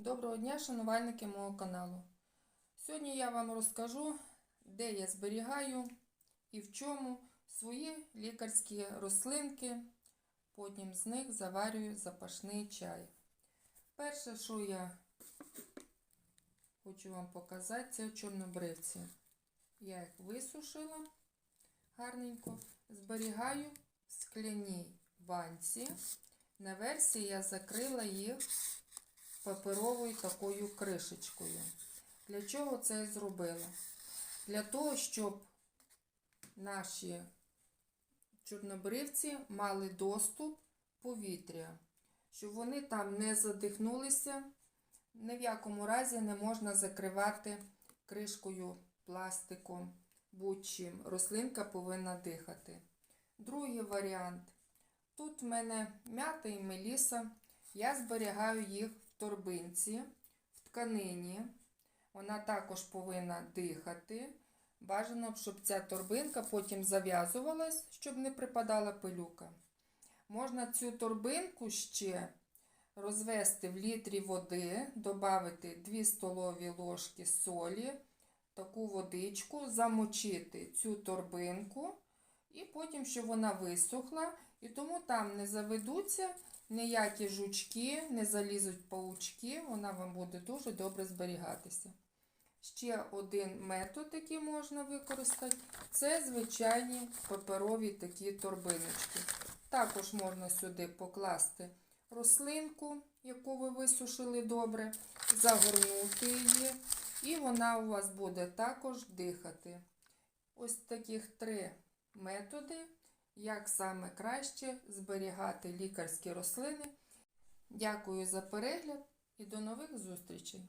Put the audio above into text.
Доброго дня, шанувальники мого каналу. Сьогодні я вам розкажу, де я зберігаю і в чому свої лікарські рослинки. Потім з них заварюю запашний чай. Перше, що я хочу вам показати, це чорнобривці. Я їх висушила гарненько, зберігаю в скляній банці. На версії я закрила їх паперовою такою кришечкою. Для чого це я зробила? Для того, щоб наші чорнобривці мали доступ повітря, щоб вони там не задихнулися. Ні в якому разі не можна закривати кришкою пластиком будь-чим. Рослинка повинна дихати. Другий варіант. Тут в мене м'ята і меліса. Я зберігаю їх торбинці, в тканині. Вона також повинна дихати. Бажано, щоб ця торбинка потім зав'язувалась, щоб не припадала пилюка. Можна цю торбинку ще розвести в літрі води, додати 2 столові ложки солі, таку водичку, замочити цю торбинку, і потім, щоб вона висохла, і тому там не заведуться ніякі жучки, не залізуть паучки, вона вам буде дуже добре зберігатися. Ще один метод, який можна використати, це звичайні паперові такі торбиночки. Також можна сюди покласти рослинку, яку ви висушили добре, загорнути її, і вона у вас буде також дихати. Ось таких три методи, як саме краще зберігати лікарські рослини. Дякую за перегляд і до нових зустрічей!